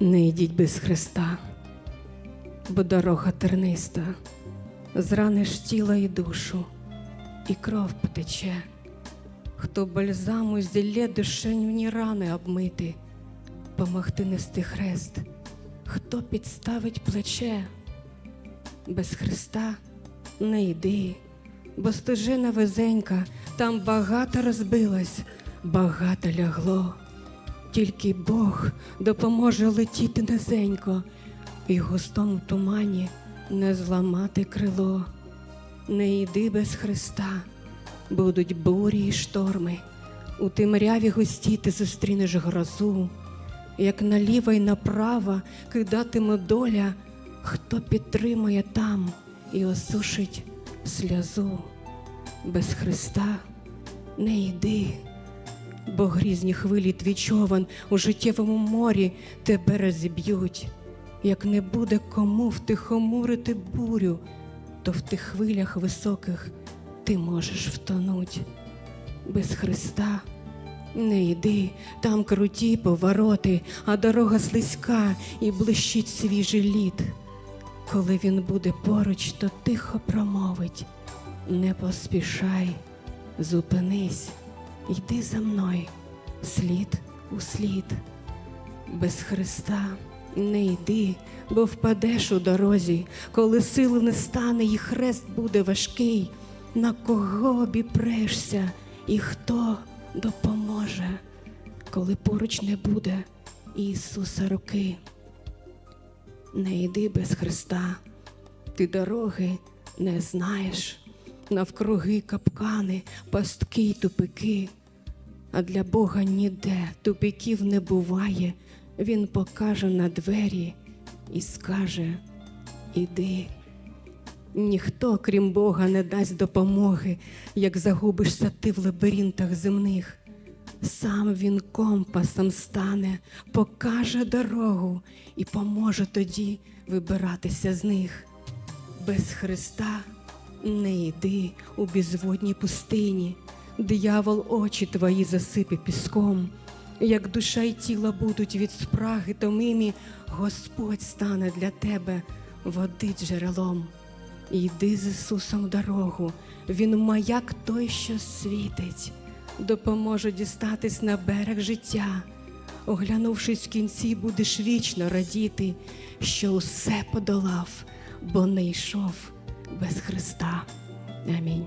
Не йдіть без Христа, бо дорога терниста, зраниш тіло і душу, і кров потече. Хто бальзаму зілє душевні рани обмити, помогти нести хрест, хто підставить плече, без Христа не йди, бо стежина везенька, там багато розбилось, багато лягло. Тільки Бог допоможе летіти низенько, і в густому тумані не зламати крило. Не йди без Христа, будуть бурі й шторми. У темряві густі ти зустрінеш грозу, як наліво й направо кидатиме доля, хто підтримує там і осушить сльозу. Без Христа не йди бо грізні хвилі твій човен у життєвому морі тебе розіб'ють. Як не буде кому втихомурити бурю, то в тих хвилях високих ти можеш втонуть. Без Христа не йди, там круті повороти, а дорога слизька і блищить свіжий лід. Коли він буде поруч, то тихо промовить: не поспішай, зупинись. Йди за мною, слід у слід. Без Христа не йди, бо впадеш у дорозі, коли сили не стане, і хрест буде важкий. На кого обіпрешся і хто допоможе, коли поруч не буде Ісуса руки. Не йди без Христа, ти дороги не знаєш навкруги капкани, пастки й тупики. А для Бога ніде тупиків не буває. Він покаже на двері і скаже: Іди. Ніхто, крім Бога, не дасть допомоги, як загубишся ти в лабіринтах земних. Сам він компасом стане, покаже дорогу і поможе тоді вибиратися з них. Без Христа не йди у безводній пустині, диявол очі твої засипе піском, як душа й тіло будуть від спраги томимі, Господь стане для тебе води джерелом. Йди з Ісусом дорогу, Він маяк той, що світить, допоможе дістатись на берег життя. Оглянувшись в кінці, будеш вічно радіти, що усе подолав, бо не йшов без Христа. Амінь.